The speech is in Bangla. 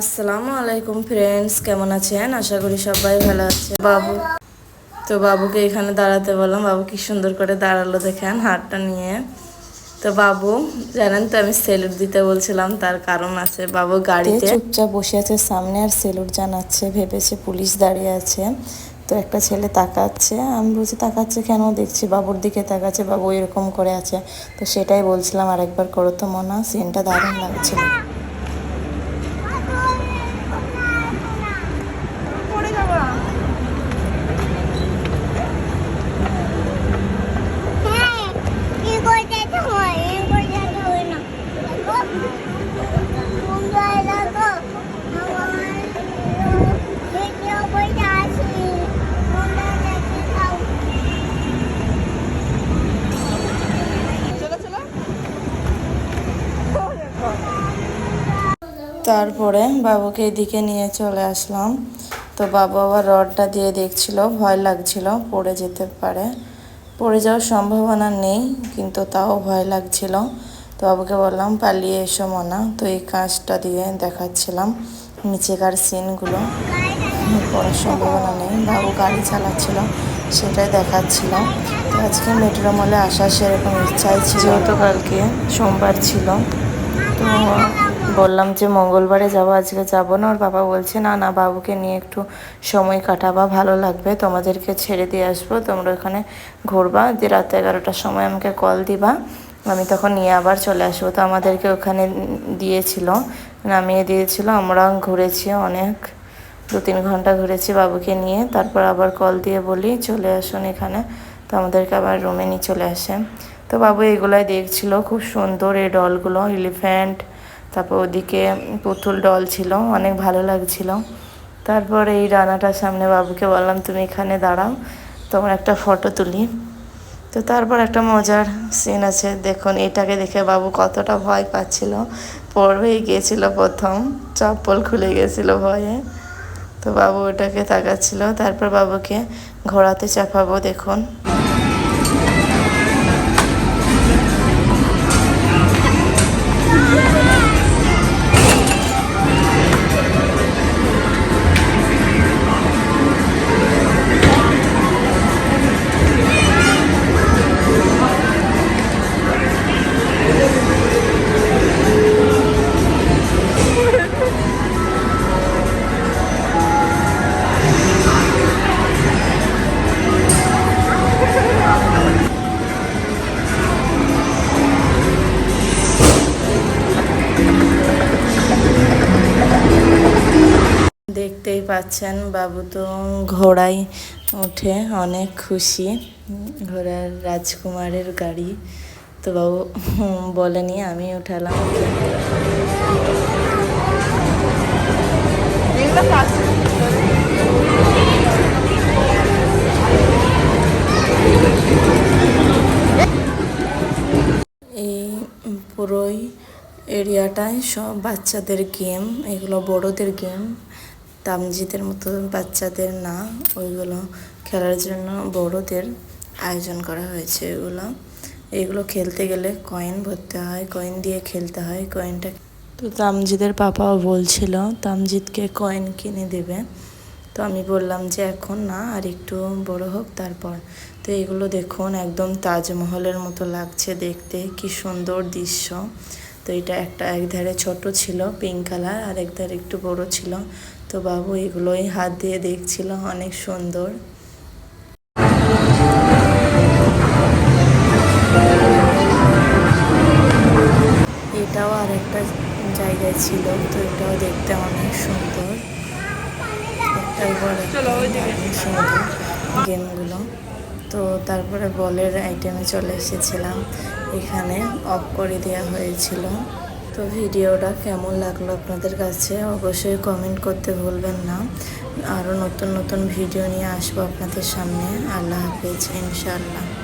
আসসালামু আলাইকুম ফ্রেন্ডস কেমন আছেন? আশা করি সবাই ভালো আছে বাবু তো বাবুকে এখানে দাঁড়াতে বললাম। বাবু কি সুন্দর করে দাঁড়াল দেখেন হাতটা নিয়ে। তো বাবু জানেন তো আমি সেলুট দিতে বলছিলাম তার কারণ আছে। বাবু গাড়িতে চুপচাপ বসে আছে সামনে আর সেলুট জানাচ্ছে ভেবেছে পুলিশ দাঁড়িয়ে আছে। তো একটা ছেলে তাকাচ্ছে আমি বলছি তাকাচ্ছে কেন? দেখছি বাবুর দিকে তাকাচ্ছে বাবু এরকম করে আছে। তো সেটাই বলছিলাম আরেকবার করো তো মনা সিনটা দারুণ লাগছিল হ্যাঁ কি করে যেতে হয় এ করে যেতে হয় না সুন্দর লাগো আমার ভিডিও বইটা আছে সুন্দর দেখে খাও তারপরে বাবুকে এদিকে নিয়ে চলে আসলাম। তো বাবু আবার রডটা দিয়ে দেখছিল, ভয় লাগছিল, পড়ে যেতে পারে। পড়ে যাওয়ার সম্ভাবনা নেই, কিন্তু তাও ভয় লাগছিল। তো বাবুকে বললাম, পালিয়ে এসো মনা। তো এই কাঁচটা দিয়ে দেখাচ্ছিলাম নিচেকার সিনগুলো। পড়ার সম্ভাবনা নেই। বাবু গাড়ি চালাচ্ছিল, সেটাই দেখাচ্ছিল। তো আজকে মেট্রো মলে আসার সেরকম ইচ্ছাই ছিল যেহেতু কালকে সোমবার ছিল, তো বললাম যে মঙ্গলবারে যাব, আজকে যাব না। ওর বাবা বলছে, না না, বাবুকে নিয়ে একটু সময় কাটাবা, ভালো লাগবে। তোমাদেরকে ছেড়ে দিয়ে আসব, তোমরা ওখানে ঘুরবা। যে রাত এগারোটার সময় আমাকে কল দিবা। আমি তখন নিয়ে আবার চলে আসব। তো আমাদেরকে ওখানে দিয়েছিল, নামিয়ে দিয়েছিল। আমরা ঘুরেছি অনেক দু তিন ঘণ্টা ঘুরেছি বাবুকে নিয়ে। তারপর আবার কল দিয়ে বলি, চলে আসুন এখানে। তো আমাদেরকে আবার রুমে নিয়ে চলে আসে। তো বাবু এগুলাই দেখছিল, খুব সুন্দর এই ডলগুলো এলিফ্যান্ট তারপর ওদিকে পুতুল ডল ছিল, অনেক ভালো লাগছিল। তারপর এই রানাটার সামনে বাবুকে বললাম, তুমি এখানে দাঁড়াও, তোমার একটা ফটো তুলি। তো তারপর একটা মজার সিন আছে, দেখুন, এটাকে দেখে বাবু কতটা ভয় পাচ্ছিল। পড়বেই গিয়েছিল প্রথম, চপ্পল খুলে গেছিল ভয়ে। তো বাবু ওটাকে তাকাচ্ছিল, তারপর বাবুকে ঘোড়াতে চাপাবো, দেখুন। দেখতেই পাচ্ছেন বাবু তো ঘোড়ায় উঠে অনেক খুশি। ঘোড়ার রাজকুমারের গাড়ি। তো বাবু বলেনি আমি উঠালাম। এই পুরোই এরিয়াটায় সব বাচ্চাদের গেম, এগুলো বড়দের গেম। তামজিদের মতো বাচ্চাদের না, ওইগুলো খেলার জন্য বড়দের আয়োজন করা হয়েছে এগুলো। এগুলো খেলতে গেলে কয়েন ভরতে হয় কয়েন দিয়ে খেলতে হয় কয়েনটা তো তামজিদের পাপাও বলছিল তামজিদকে কয়েন কিনে দেবে। তো আমি বললাম যে এখন না, আর একটু বড় হোক তারপর। তো এগুলো দেখুন, একদম তাজমহলের মতো লাগছে দেখতে, কি সুন্দর দৃশ্য। তো এটা একটা একধারে ছোট ছিল পিঙ্ক কালার আর এক ধারে একটু বড় ছিল। তো বাবু এগুলোই হাত দিয়ে দেখছিল অনেক সুন্দর। এটাও আর একটা জায়গায় ছিল তো এটাও দেখতে অনেক সুন্দর। একটার পর অনেক সুন্দর গেমগুলো তো তারপরে বলের আইটেমে চলে এসেছিলাম। এখানে অফ করে দেওয়া হয়েছিল। তো ভিডিওটা কেমন লাগল আপনাদের কাছে অবশ্যই কমেন্ট করতে ভুলবেন না। আরও নতুন নতুন ভিডিও নিয়ে আসব আপনাদের সামনে। আল্লাহ হাফিজ, ইনশাআল্লাহ।